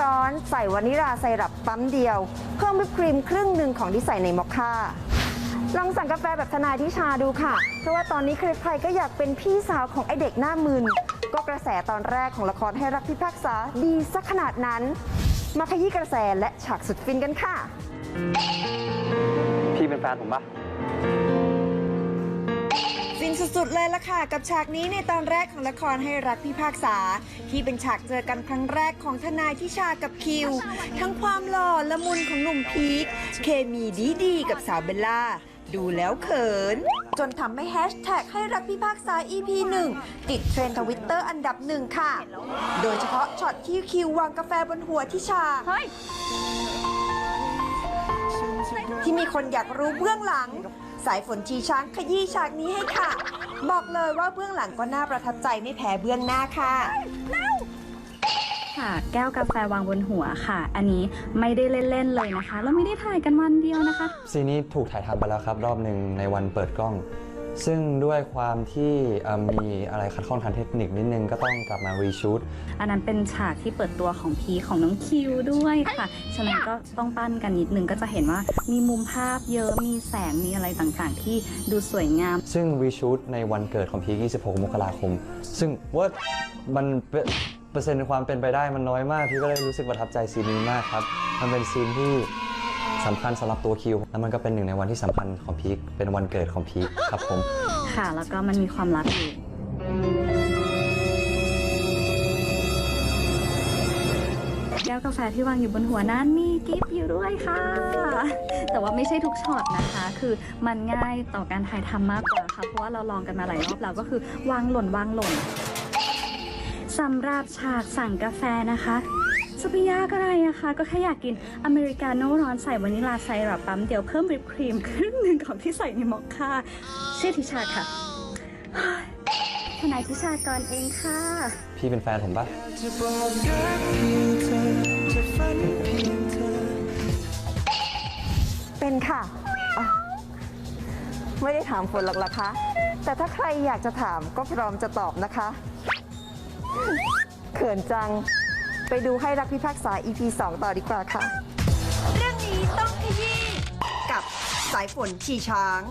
ร้อน ใส่วานิลาไซรัปปั๊มเดียว เพิ่มวิปครีมครึ่งหนึ่งของที่ใส่ในมอคค่าลองสั่งกาแฟแบบทนายทิชาดูค่ะ เพราะว่าตอนนี้ใครๆก็อยากเป็นพี่สาวของไอเด็กหน้ามึน ก็กระแสตอนแรกของละครให้รักพิพากษาดีสักขนาดนั้น มาขยี้กระแสและฉากสุดฟินกันค่ะ พี่เป็นแฟนผมปะ สุดๆเลยล่ะค่ะ กับฉากนี้ในตอนแรกของละครให้รักพิพากษา ที่เป็นฉากเจอกันครั้งแรกของทนายทิชากับคิว ทั้งความหล่อละมุนของหนุ่มพีคเคมีดีๆกับสาวเบลล่า ดูแล้วเขิน จนทำให้แฮชแท็กให้รักพิพากษา EP 1 ติดเทรนด์ทวิตเตอร์อันดับหนึ่งค่ะ โดยเฉพาะช็อตที่คิววางกาแฟบนหัวทิชาที่มีคนอยากรู้เบื้องหลัง สายฝนชีช้างขยี้ฉากนี้ให้ค่ะ บอกเลยว่าเบื้องหลังก็น่าประทับใจไม่แพ้เบื้องหน้าค่ะค่ะแก้วกาแฟวางบนหัวค่ะ อันนี้ไม่ได้เล่น ๆ เลยนะคะ แล้วไม่ได้ถ่ายกันวันเดียวนะคะ ซีนนี้ถูกถ่ายทำไปแล้วครับ รอบหนึ่งในวันเปิดกล้อง ซึ่งด้วยความที่เอ่อมีอะไรขัดข้องทางเทคนิคนิดนึงก็ต้องกลับมารีชูต อันนั้นเป็นฉากที่เปิดตัวของพีของน้องคิวด้วยค่ะ ฉะนั้นก็ต้องปั้นกันนิดนึงก็จะเห็นว่ามีมุมภาพเยอะ มีแสง มีอะไรต่างๆ ที่ดูสวยงาม ซึ่งรีชูตในวันเกิดของพีค26 มกราคม ซึ่งว่ามันเป็นเปอร์เซ็นต์ความเป็นไปได้มันน้อยมาก พี่ก็เลยรู้สึกประทับใจซีนนี้มากครับ มันเป็นซีนที่ สำคัญสำหรับตัวคิว แล้วมันก็เป็นหนึ่งในวันที่สำคัญของพีคเป็นวันเกิดของพีคครับผม ค่ะ แล้วก็มันมีความลับอยู่แก้วกาแฟที่วางอยู่บนหัวนั้นมีกิฟต์อยู่ด้วยค่ะ แต่ว่าไม่ใช่ทุกช็อตนะคะ คือมันง่ายต่อการถ่ายทำมากกว่าค่ะ เพราะว่าเราลองกันมาหลายรอบแล้วก็คือวางหล่นวางหล่นสำหรับฉากสั่งกาแฟนะคะ จะไปยากอะไรอะคะก็แค่อยากกินอเมริกาโน่ร้อนใส่วานิลาไซรัปปั๊มเดียวเพิ่มวิปครีมครึ่งหนึ่งของที่ใส่ในมอคค่าชื่อทิชาค่ะทนายทิชากรเองค่ะ พี่เป็นแฟนผมปะจะบอกรักเพียงเธอจะฝันเพียงเธอเป็นค่ะอะ ไม่ได้ถามฝนหรอกล่ะคะ แต่ถ้าใครอยากจะถามก็พร้อมจะตอบนะคะ เขินจัง ไปดูให้รักพิพากษา EP 2 ต่อดีกว่าค่ะ เรื่องนี้ต้องขยี้กับสายฝนชีช้าง